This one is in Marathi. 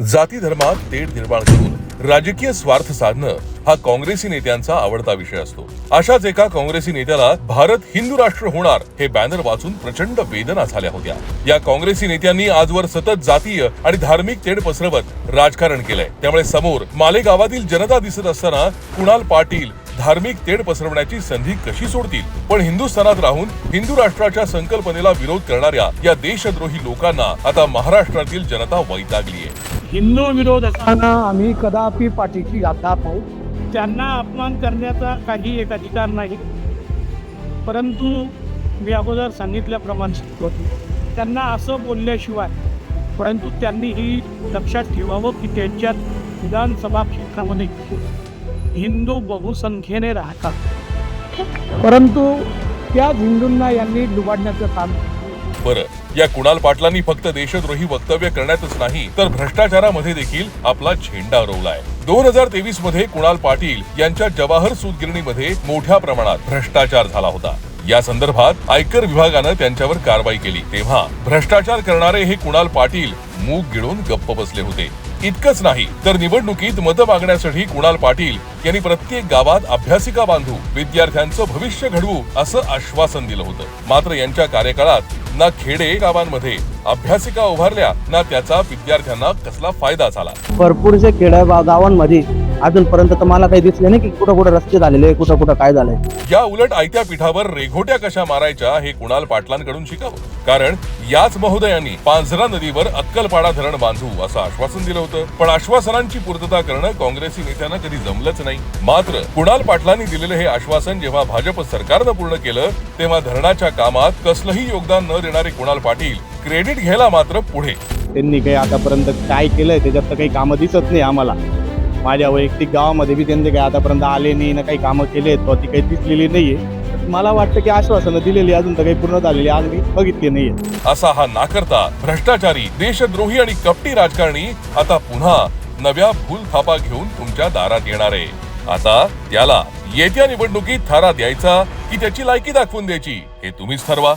जाती धर्मात तेढ निर्माण करून राजकीय स्वार्थ साधणं हा काँग्रेसी नेत्यांचा आवडता विषय असतो. अशाच एका काँग्रेसी नेत्याला भारत हिंदू राष्ट्र होणार हे बॅनर वाचून प्रचंड वेदना झाल्या होत्या. या काँग्रेसी नेत्यांनी आजवर सतत जातीय आणि धार्मिक तेढ पसरवत राजकारण केलंय. त्यामुळे समोर मालेगावातील जनता दिसत असताना कुणाल पाटील धार्मिक तेढ पसरवण्याची संधी कशी सोडतील? पण हिंदुस्थानात राहून हिंदू राष्ट्राच्या संकल्पनेला विरोध करणाऱ्या या देशद्रोही लोकांना आता महाराष्ट्रातील जनता वैतागली आहे हिंदू विरोध असताना आम्ही कदापि पाठीची यात्रा पाहू त्यांना अपमान करण्याचा काही एक अधिकार नाही. परंतु मी अगोदर सांगितल्याप्रमाणे त्यांना असं बोलल्याशिवाय परंतु त्यांनी ही लक्षात ठेवावं की त्यांच्यात विधानसभा क्षेत्रामध्ये हिंदू बहुसंख्येने राहतात. परंतु त्याच हिंदूंना यांनी लुबाडण्याचं काम बरं या कुणाल पाटलांनी फक्त देशद्रोही वक्तव्य करण्यातच नाही तर भ्रष्टाचारामध्ये देखील आपला झेंडा रोवलाय. दोन हजार तेवीसमध्ये कुणाल पाटील यांच्या जवाहर सूतगिरणीमध्ये मोठ्या प्रमाणात भ्रष्टाचार झाला होता. या संदर्भात आयकर विभागानं त्यांच्यावर कारवाई केली. तेव्हा भ्रष्टाचार करणारे हे कुणाल पाटील मूग गिळून गप्प बसले होते. इतकंच नाही तर निवडणुकीत मतं मागण्यासाठी कुणाल पाटील यांनी प्रत्येक गावात अभ्यासिका बांधू विद्यार्थ्यांचं भविष्य घडवू असं आश्वासन दिलं होतं. मात्र यांच्या कार्यकाळात ना खेडे गावांमध्ये अभ्यासिका उभारल्या ना त्याचा विद्यार्थ्यांना कसला फायदा झाला? भरपूरशे खेड्या गावांमध्ये अजूनपर्यंत तर मला काही दिसले नाही की कुठं कुठं रस्ते झालेले कुठं कुठं काय झालंय. या उलट आयत्या पीठावर रेघोट्या कशा मारायच्या हे कुणाल पाटलांकडून शिकावं. कारण याच महोदयांनी पांझरा नदीवर अक्कलपाडा धरण बांधू असं आश्वासन दिलं होतं. पण आश्वासनांची पूर्तता करणं काँग्रेसी नेत्यांना कधी जमलंच नाही. मात्र कुणाल पाटलांनी दिलेलं हे आश्वासन जेव्हा भाजप सरकारनं पूर्ण केलं तेव्हा धरणाच्या कामात कसलंही योगदान न देणारे कुणाल पाटील क्रेडिट घ्यायला मात्र पुढे. त्यांनी काही आतापर्यंत काय केलंय त्याच्यात तर काही कामं दिसत नाही आम्हाला. माझ्या वैयक्तिक गावामध्ये बी त्यांनी काही आतापर्यंत आले नाही ना काही कामं केले आहेत ती काही दिसलेली नाहीये. मला वाटतं की आश्वासनं दिलेली अजून तर काही पूर्ण झालेली आज मी बघितली नाहीये. असा हा नाकर्ता भ्रष्टाचारी देशद्रोही आणि कपटी राजकारणी आता पुन्हा नव्या भूलथापा घेऊन तुमच्या दारात येणार आहे. आता त्याला येत्या निवडणुकीत थारा द्यायचा की त्याची लायकी दाखवून द्यायची हे तुम्हीच ठरवा.